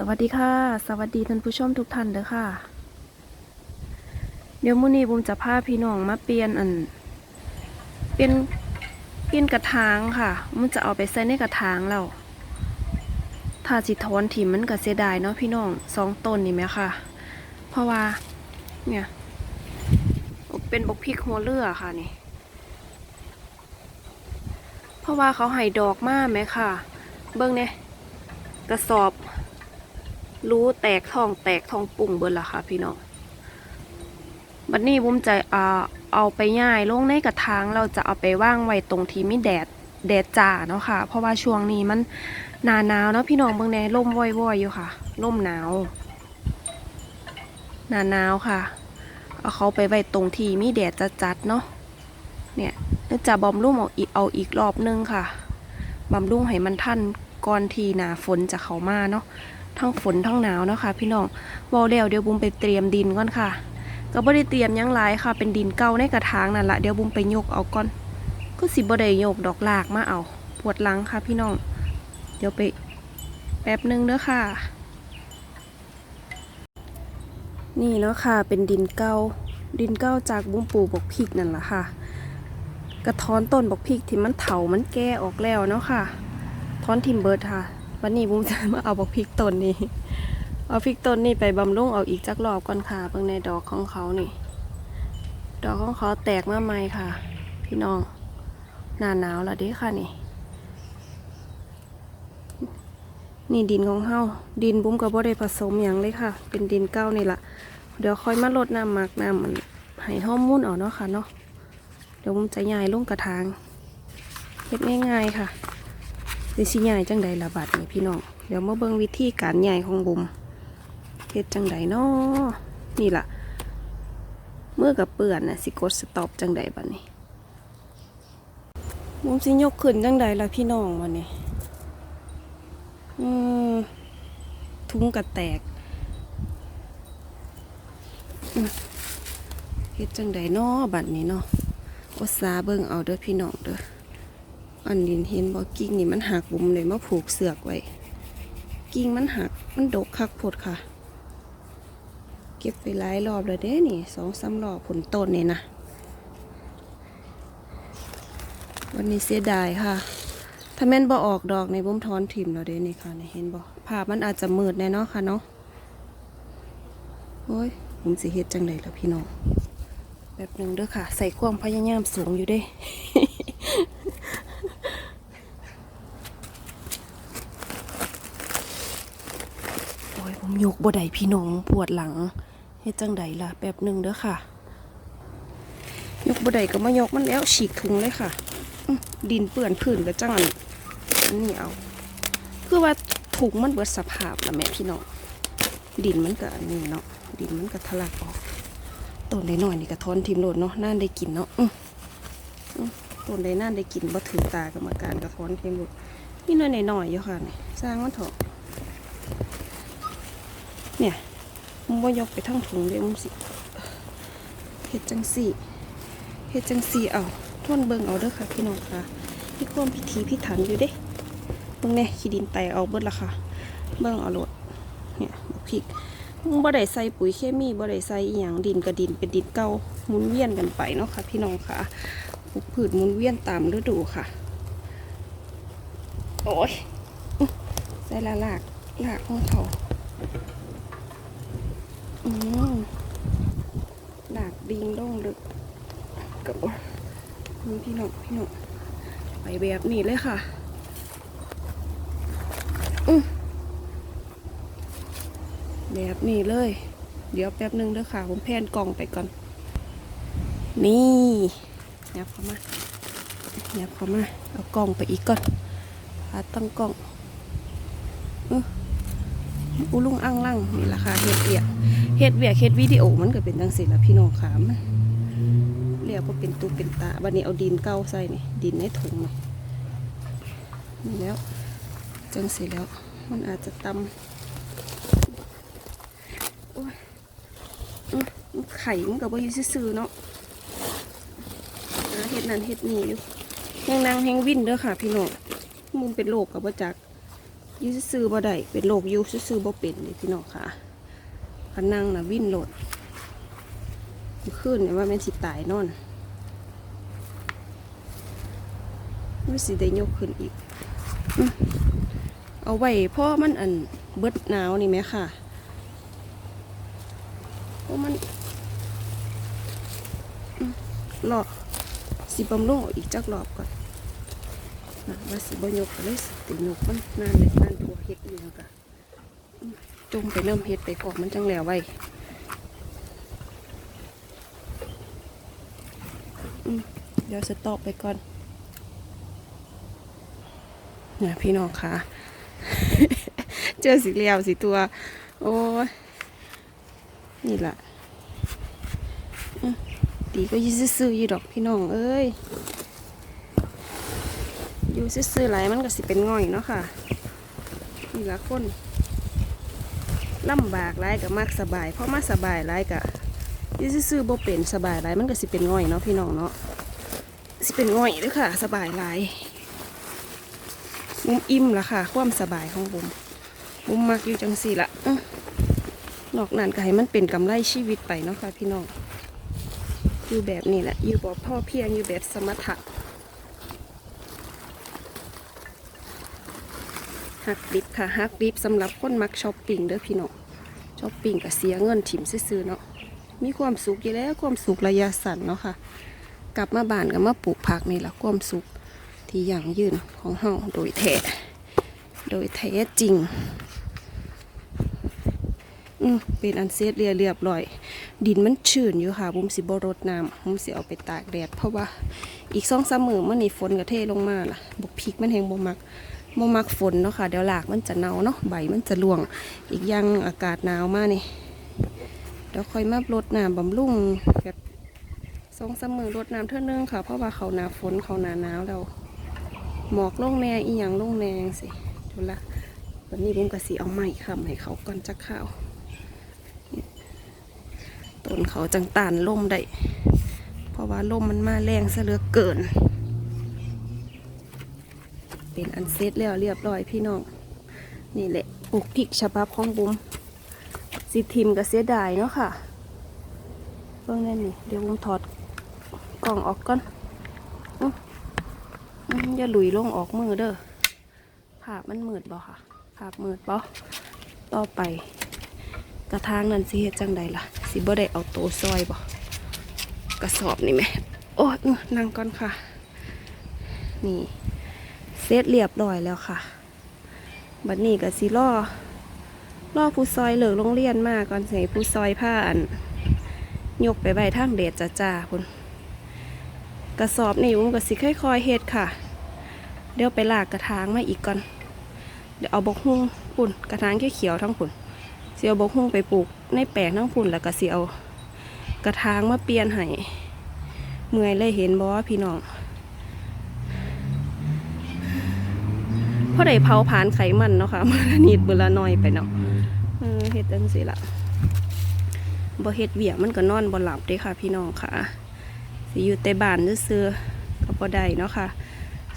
สวัสดีค่ะ สวัสดีท่านผู้ชมทุกท่านเด้อค่ะ เดี๋ยวมื้อนี้บุมจะพาพี่น้องมาเปลี่ยนอัน เป็นเปลี่ยนกระถางค่ะมันจะเอาไปใส่ในกระถางแล้วถ้าสิถอนถิ่มมันก็เสียดายเนาะพี่น้องสองต้นนี่ไหมค่ะ เพราะว่า เนี่ยเป็นบกพริกหัวเรือค่ะนี่ เพราะว่าเขาให้ดอกมากไหมค่ะ เบิ้งเนี่ยกระสอบ รู้แตกทองแตกทองปุ่งเบิดละค่ะพี่น้องบัดนี้บุ้มใจเอาเอาไปย่ายลงในกระถางเราจะเอาไปว่างไว้ตรงที่มีแดดแดดจ้าเนาะค่ะ เพราะว่าช่วงนี้มันหนาหนาวเนาะพี่น้องเบิ่งแน่ล่มว่อยๆอยู่ค่ะล่มหนาวหนาหนาวค่ะเอาเขาไปไว้ตรงที่มีแดดจัดๆเนาะเนี่ยจะบอมรุ่มเอาอีกเอาอีกรอบนึงค่ะบำรุงให้มันทันก่อนที่หนาฝนจะเข้ามาเนาะ ทั้งฝนทั้งหนาวนะคะพี่น้องวอลเดวเดี๋ยวบุ้มไปเตรียมดินก่อนค่ะ ก็บ่ได้เตรียมยังหลายค่ะ เป็นดินเก่าในกระถางนั่นละเดี๋ยวบุ้มไปยกเอาก่อน ก็สิบ่ได้ยกดอกลากมาเอา ปวดหลังค่ะพี่น้อง เดี๋ยวไปแป๊บหนึงเด้อค่ะ นี่เนาะค่ะ เป็นดินเก่าดินเก่าจากบุ้มปูบกพริกนั่นแหละค่ะ กระท้อนต้นบกพริกที่มันเถามันแก่ออกแล้วเนาะค่ะ ท้อนทิมเบิร์ดค่ะ วันนี้บุ้มจะมาเอาบกพริกต้นนี้ เอาพริกต้นนี้ไปบำรุงเอาอีกจักรอบก่อนค่ะเบิ่งในดอกของเขานี่ ดอกของเขาแตกมาใหม่ค่ะ พี่น้องหน้าหนาวแล้วเด้ค่ะนี่นี่ดินของเฮาดินบุ้มกับบ่ได้ผสมอย่างเลยค่ะ เป็นดินเก้านี่ละเดี๋ยวค่อยมาลดน้ำหมักน้ำมันให้ห้อมมุ่นเอาเนาะค่ะเนาะเดี๋ยวบุ้มจะย้ายลงกระถางเฮ็ดง่ายๆค่ะ เดี๋ยวสิย้ายจังใดละบาดนี่พี่น้องเดี๋ยวมาเบิ่งวิธีการย้ายของบุ้มเฮ็ดจังใดเนาะนี่ล่ะเมื่อกับเปื่อนน่ะสิกดสต็อปจังใดบัดนี้บุ้มสิยกขึ้นจังใดล่ะพี่น้องวันนี้อืมทุ้งกระแตกเฮ็ดจังใดน้อบัดนี้เนาะอดสาเบิ่งเอาเด้อพี่น้องเด้อ อันดินเห็นบ่กิ่งนี่มันหักบุมเลยมาผูกเสือกไว้ กิ่งมันหักมันดกคักโพดค่ะ เก็บไปหลายรอบแล้วเด้นี่สองสามรอบผลต้นเนี่ยนะ วันนี้เสียดายค่ะ ถ้าแม่นบ่ออกดอกในบุ้มทอนถิ่มเราเด้นี่ค่ะเห็นบ่ภาพมันอาจจะมืดแน่นาะค่ะเนาะโอ้ยผมสิเฮ็ดจังไดล่ะพี่น้องแบบหนึงเด้อค่ะ ใส่ความพยายามสูงอยู่เด้ โอ้ย ผมยกบ่ได้พี่น้องปวดหลังเฮ็ดจังไดล่ะแบบหนึ่งเด้อค่ะ ยกบ่ได้ก็มายกมันแล้วฉีกถุงเลยค่ะดินเปื้อนพื้นก็จังอันอันนี้เอา คือว่าถุงมันเบิดสภาพละแม่พี่น้องดินมันก็อันนี้เนาะดินมันก็ทะลักออกต้นได้หน่อยนี่ก็ทอนทิมโลดเนาะน่านได้กินเนาะอือต้นได้น่านได้กินบ่ถือตากรรมการก็ทอนทิมโลดนี่หน้อยหน่อยอยู่ค่ะนี่สร้างมันเถอะ เนี่ยมึงบ่ยกไปทั้งถุงเดียวมึงสิเฮ็ดจังสี่เฮ็ดจังสี่เอาทวนเบิงเอาเด้อค่ะพี่น้องค่ะมีความพิถีพิถันอยู่เด้เบิ่งแน่ขี้ดินแตกเอาเบิดละค่ะ เบิ่งเอาโลดเนี่ยบกพริกบ่ได้ใส่ปุ๋ยเคมีบ่ได้ใส่อีหยังดินกับดินเป็นดินเก่าหมุนเวียนกันไปเนาะค่ะ พี่น้องค่ะปลูกพืชหมุนเวียนตามฤดูค่ะ โอ้ยใส่ละลากลากของเขา อืมลากดิงลงลึกกับนี่พี่น้องพี่น้องไปแบบนี้เลยค่ะ อือแบบนี้เลย เดี๋ยวแป๊บหนึงเด้อค่ะ ผมแพนกล่องไปก่อน นี่ยับเข้ามายับเข้ามา เอากล่องไปอีกก่อนหาตั้งกล่องอื้อ อุลุงอังลังนี่แหละค่ะเฮ็ดเวียกเฮ็ดเวียกเฮ็ดวิดีโอมันก็เป็นจังสิละพี่น้องค่ะมันเรียกว่าเป็นตูเป็นตาวันนี้เอาดินเก้าใส่นี่ดินในถุงนี่นี่แล้วจังสิแล้ว มันอาจจะตำโอ้ยไข่มันกับว่าอยู่ซื่อเนาะเห็ดนั่นเห็ดนี่อยู่แหงนางแหงวินเด้อค่ะ พี่น้องมันเป็นโรคกับว่าจัก ยูซื่อบ่ได้เป็นโรคยูซื่อบ่เป็นเลยพี่น้องค่ะคันนั่งนะวิ่นโหลดเมื่อคืนเนี่ยว่าแม่นสิตายนอนไม่สิได้ยกขึ้นอีก เอาไว้พราะมันอันเบิดหนาวนี่ไหมค่ะเพราะมันอื้อรอบสิบำรุงเอาอีกจักรอบก่อน ว่าสิบ่ยกก็เลยสิติยกมันนานเลยนานตัวเฮ็ดอีหยังกะจมไปเริ่มเฮ็ดไปกอนมันจังแล้วไว้อืมเดี๋ยวสต็อปไปก่อนเนี่ยพี่น้องคะเจอสิเลียวสิตัว โอ้ยนี่ล่ะดีก็ยิ่ซื่ออยู่ดอกพี่น้องเอ้ย อยู่ซื่อๆไหลมันก็สิเป็นง่อยเนาะค่ะนี่ละคนลำบากหลายกับมากสบาย เพราะมาสบายหลายกับอยู่ซื่อๆบ่เป็นสบายหลายมันก็สิเป็นง่อยเนาะพี่น้องเนาะสิเป็นง่อยด้วยค่ะ สบายหลายบุมอิ่มละค่ะ ความสบายของบุมบุมมักอยู่จังสี่ละอื้อนอกนั้นก็ให้มันเป็นกำไรชีวิตไปเนาะค่ะพี่น้องอยู่แบบนี้แหละอยู่แบบพ่อเพียงอยู่แบบสมถะ ฮักดิบค่ะฮักดิบสำหรับคนมักช้อปปิ้งเด้อพี่น้องช้อปปิ้งก็เสียเงินถิ่มซื่อเนาะมีความสุขอยู่แล้วความสุขระยะสั้นเนาะค่ะ กลับมาบ้านก็มาปลูกผักนี่แหละความสุขที่ยั่งยืนของเฮาโดยแท้โดยแท้จริง อืมเป็นอันเสร็จเรียเรียบร้อย ดินมันชื้นอยู่ค่ะบุ้มสิบรดน้ำบุ้มสิเอาไปตากแดดเพราะว่าอีกสองสามมือเมื่อนี้ฝนกระเทลงมาล่ะบกพริกมันแหงบ่มัก บ่มักฝนเนาะค่ะ เดี๋ยวหลากมันจะเน่าเนาะใบมันจะร่วง อีกอย่างอากาศหนาวมากนี่เดี๋ยวค่อยมารดน้ำบำรุงแบบสองสามมือรดน้ำเท่านึงค่ะ เพราะว่าเขาหนาฝนเขาหนาหนาวแล้วหมอกลงแน่อีหยังลงแนงสิเดี๋ยวละวันนี้ผมกะสีเอาไม้ค่ะให้เขาก่อนจะข้าวต้นเขาจังตานล่มได้เพราะว่าลมมันมาแรงซะเหลือเกิน เป็นอันเสร็จแล้วเรียบร้อยพี่น้อง นี่แหละปลูกพริกฉบับของบุ้มสิทิมกับเสียดายเนาะค่ะเพิ่งนั่นนี่เดี๋ยวบุ้มถอดกล่องออกก่อนอย่าหลุยลงออกมือเด้อภาพมันมืดบ่ค่ะภาพมืดบ่ต่อไป กระทางนั้นสิเฮ็ดจังใดล่ะ สิบ่ได้เอาโตซอยบ่กระสอบนี่ไหมโอ้ยอื้อนั่งก่อนค่ะ นี่ เสร็จเรียบร้อยแล้วค่ะ บัดนี้ก็สิล่อล่อผู้ซอยเหลือโรงเรียนมากก่อนสิให้ผู้ซอยผ้าอันยกไปไว้ทางเดชจ้าจ้าคุณกระสอบนี่ผมก็สิค่อยๆเฮ็ดค่ะ เดี๋ยวไปลากกระถางมาอีกก่อน เดี๋ยวเอาบกฮุ่งปุ่นกระถางเขียวๆทั้งปุ่นเสียวบกฮุ่งไปปลูกในแปลงทั้งปุ่นแล้วก็เสียเอากระถางมาเปลี่ยนให้เมื่อยเลยเห็นบ่ว่าพี่น้อง อได้เผาผลาญไขมันเนาะค่ะมื้อละนิดมื้อละน้อยไปเนาะเออเฮ็ดจังซี่ล่ะบ่เฮ็ดเวียกมันก็นอนบ่หลับเด้ค่ะ พี่น้องค่ะ สิอยู่แต่บ้านซื่อๆก็บ่ได้เนาะค่ะ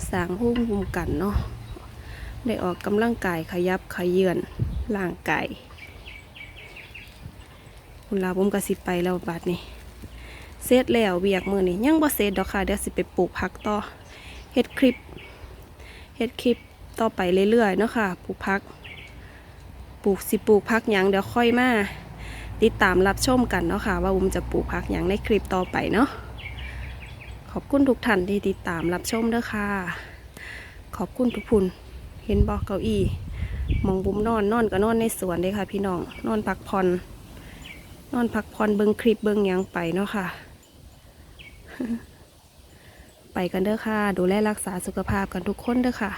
สร้างภูมิคุ้มกันเนาะได้ออกกำลังกายขยับขยื่นร่างกายคุณลาผมก็สิไปแล้วบัดนี้เสร็จแล้วเวียกมื้อนี้ยังบ่เสร็จดอกค่ะเดี๋ยวสิไปปลูกผักต่อเฮ็ดคลิปเฮ็ดคลิป ต่อไปเรื่อยๆเนาะค่ะปลูกพัก ปลูกสิปลูกพักยังเดี๋ยวค่อยมาติดตามรับชมกันเนาะค่ะ ว่าอุ้มจะปลูกพักยังในคลิปต่อไปเนาะขอบคุณทุกท่านที่ติดตามรับชมเด้อค่ะ ขอบคุณทุกผู้เห็นบอกเก้าอี้มองบุ้มนอนนอนก็นอนในสวนเลยค่ะ พี่น้องนอนพักผ่อนนอนพักผ่อนเบิ่งคลิปเบิ่งยังไปเนาะค่ะ ไปกันเด้อค่ะ ดูแลรักษาสุขภาพกันทุกคนเด้อค่ะ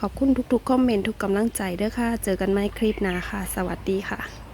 ขอบคุณทุกๆคอมเมนต์ทุกกำลังใจเด้อค่ะ เจอกันใหม่คลิปหน้าค่ะ สวัสดีค่ะ